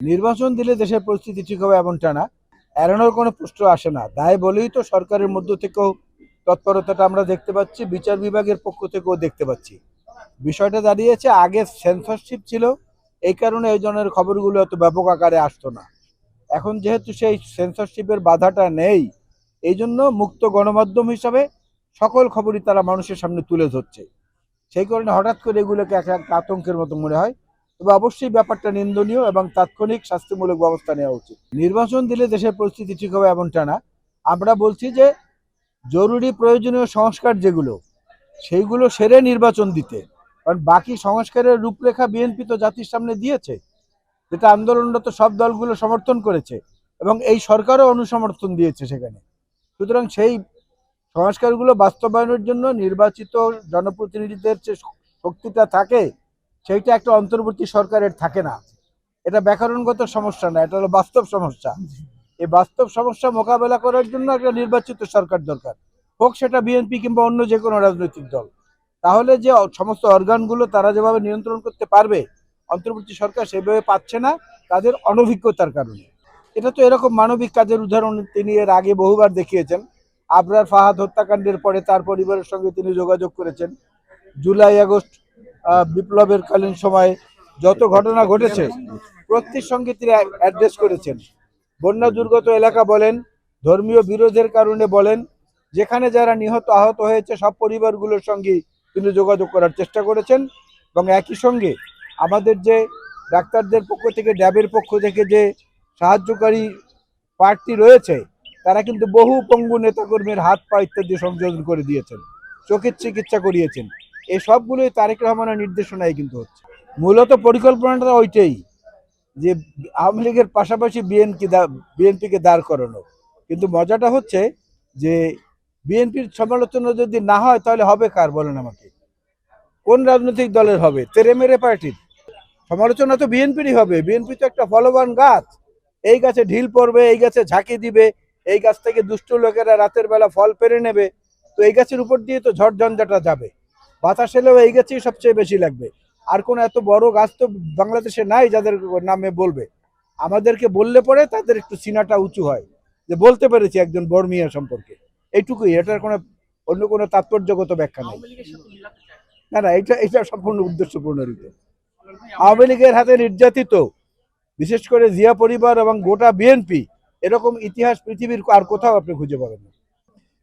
নির্বাচন দিলে দেশের পরিস্থিতি ঠিক হবে এমনটা না। এড়ানোর কোনো প্রশ্ন আসে না। দায় বলেই তো সরকারের মধ্য থেকেও তৎপরতাটা আমরা দেখতে পাচ্ছি, বিচার বিভাগের পক্ষ থেকেও দেখতে পাচ্ছি। বিষয়টা দাঁড়িয়েছে, আগে সেন্সরশিপ ছিল, এই কারণে এই ধরনের খবরগুলো এত ব্যাপক আকারে আসতো না। এখন যেহেতু সেই সেন্সরশিপের বাধাটা নেই, এই জন্য মুক্ত গণমাধ্যম হিসাবে সকল খবরই তারা মানুষের সামনে তুলে ধরছে। সেই কারণে হঠাৎ করে এগুলোকে এক এক আতঙ্কের মতো মনে হয়। তবে অবশ্যই ব্যাপারটা নিন্দনীয় এবং তাৎক্ষণিক শাস্তিমূলক ব্যবস্থা নেওয়া উচিত। নির্বাচন দিলে দেশের পরিস্থিতি ঠিক হবে এমনটা না। আমরা বলছি যে, জরুরি প্রয়োজনীয় সংস্কার যেগুলো, সেইগুলো সেরে নির্বাচন দিতে। কারণ বাকি সংস্কারের রূপরেখা বিএনপি তো জাতির সামনে দিয়েছে, যেটা আন্দোলনরত সব দলগুলো সমর্থন করেছে এবং এই সরকারও অনুসমর্থন দিয়েছে সেখানে। সুতরাং সেই সংস্কারগুলো বাস্তবায়নের জন্য নির্বাচিত জনপ্রতিনিধিদের যে শক্তিটা থাকে সেইটা একটা অন্তর্বর্তী সরকারের থাকে না। এটা ব্যাকরণগত সমস্যা না, এটা হলো বাস্তব সমস্যা। এই বাস্তব সমস্যা মোকাবেলা করার জন্য একটা নির্বাচিত সরকার দরকার। হোক সেটা বিএনপি কিংবা অন্য যে কোনো রাজনৈতিক দল। তাহলে যে সমস্ত অর্গানগুলো তারা যেভাবে নিয়ন্ত্রণ করতে পারবে, অন্তর্বর্তী সরকার সেভাবে পাচ্ছে না, তাদের অনভিজ্ঞতার কারণে। এটা তো এরকম মানবিক কাজের উদাহরণ তিনি এর আগে বহুবার দেখিয়েছেন। আবরার ফাহাদ হত্যাকাণ্ডের পরে তার পরিবারের সঙ্গে তিনি যোগাযোগ করেছেন। জুলাই আগস্ট বিপ্লবের কালীন সময়ে যত ঘটনা ঘটেছে, প্রত্যেক সঙ্গে তিনি অ্যাড্রেস করেছেন। বন্যা দুর্গত এলাকা বলেন, ধর্মীয় বিরোধের কারণে বলেন, যেখানে যারা নিহত আহত হয়েছে, সব পরিবারগুলোর সঙ্গে তিনি যোগাযোগ করার চেষ্টা করেছেন এবং একই সঙ্গে আমাদের যে ডাক্তারদের পক্ষ থেকে, ড্যাবের পক্ষ থেকে যে সাহায্যকারী পার্টি রয়েছে, তারা কিন্তু বহু পঙ্গু নেতাকর্মীর হাত পা ইত্যাদি সংযোজন করে দিয়েছেন, চোখের চিকিৎসা করিয়েছেন। এই সবগুলোই তারেক রহমানের নির্দেশনায় কিন্তু হচ্ছে। মূলত পরিকল্পনাটা ওইটাই, যে আওয়ামী লীগের পাশাপাশি বিএনপি বিএনপিকে দাঁড় করানো। কিন্তু মজাটা হচ্ছে যে বিএনপির সমালোচনা যদি না হয়, তাহলে হবে কার বলেন আমাকে? কোন রাজনৈতিক দলের হবে? তেরে মেরে পার্টির। সমালোচনা তো বিএনপিরই হবে। বিএনপি তো একটা ফলবান গাছ। এই গাছে ঢিল পড়বে, এই গাছে ঝাঁকি দিবে, এই গাছ থেকে দুষ্ট লোকেরা রাতের বেলা ফল পেরে নেবে। তো এই গাছের উপর দিয়ে তো ঝড় ঝঞ্ঝাটা যাবে। বাতাস এলেও এই গাছই সবচেয়ে বেশি লাগবে। আর কোনো এত বড় গাছ তো বাংলাদেশে নাই যাদের নামে বলবে। আমাদেরকে বললে পরে তাদের একটু সিনাটা উঁচু হয়। যে বলতে পেরেছি একজন বর্মিয়া সম্পর্কে। এইটুকুই এটার কোনো অন্য কোনো তাৎপর্যগত ব্যাখ্যা নেই। না না এটা এটা সম্পূর্ণ উদ্দেশ্য প্রণোদিত আওয়ামী লীগের হাতে নির্যাতিত বিশেষ করে জিয়া পরিবার এবং গোটা বিএনপি এরকম ইতিহাস পৃথিবীর আর কোথাও আপনি খুঁজে পাবেন না।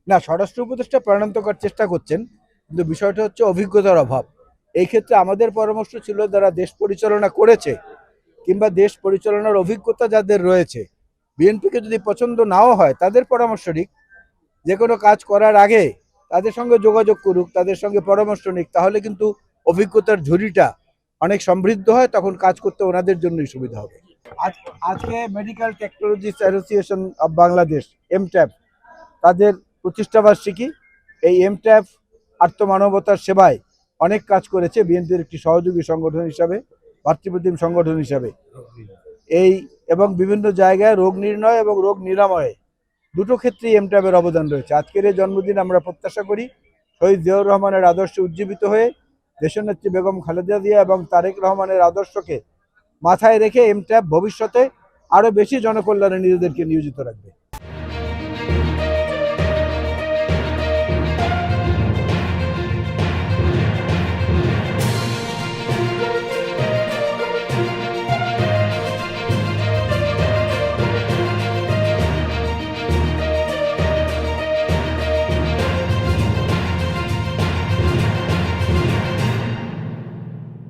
না স্বরাষ্ট্র উপদেষ্টা প্রাণান্ত করার চেষ্টা করছেন কিন্তু বিষয়টা হচ্ছে অভিজ্ঞতার অভাব। এই ক্ষেত্রে আমাদের পরামর্শ ছিল যারা দেশ পরিচালনা করেছে কিংবা দেশ পরিচালনার অভিজ্ঞতা যাদের রয়েছে, বিএনপিকে যদি পছন্দ নাও হয়, তাদের পরামর্শ নিক। যে কোনো কাজ করার আগে তাদের সঙ্গে যোগাযোগ করুক, তাদের সঙ্গে পরামর্শ নিক, তাহলে কিন্তু অভিজ্ঞতার ঝুড়িটা অনেক সমৃদ্ধ হয়, তখন কাজ করতে ওনাদের জন্যই সুবিধা হবে। আজ, আজকে medical technologist association of Bangladesh এমট্যাপ তাদের প্রতিষ্ঠাবার্ষিকী। এই এমট্যাপ আত্মমানবতার সেবায় অনেক কাজ করেছে বিএনপির একটি সহযোগী সংগঠন হিসাবে, ভাতৃপ্রতিম সংগঠন হিসাবে। এই এবং বিভিন্ন জায়গায় রোগ নির্ণয় এবং রোগ নিরাময়ে দুটো ক্ষেত্রেই এমট্যাবের অবদান রয়েছে। আজকের এই জন্মদিন আমরা প্রত্যাশা করি শহীদ জিয়াউর রহমানের আদর্শে উজ্জীবিত হয়ে দেশনেত্রী বেগম খালেদা জিয়া এবং তারেক রহমানের আদর্শকে মাথায় রেখে এমট্যাব ভবিষ্যতে আরও বেশি জনকল্যাণে নিজেদেরকে নিয়োজিত রাখবে।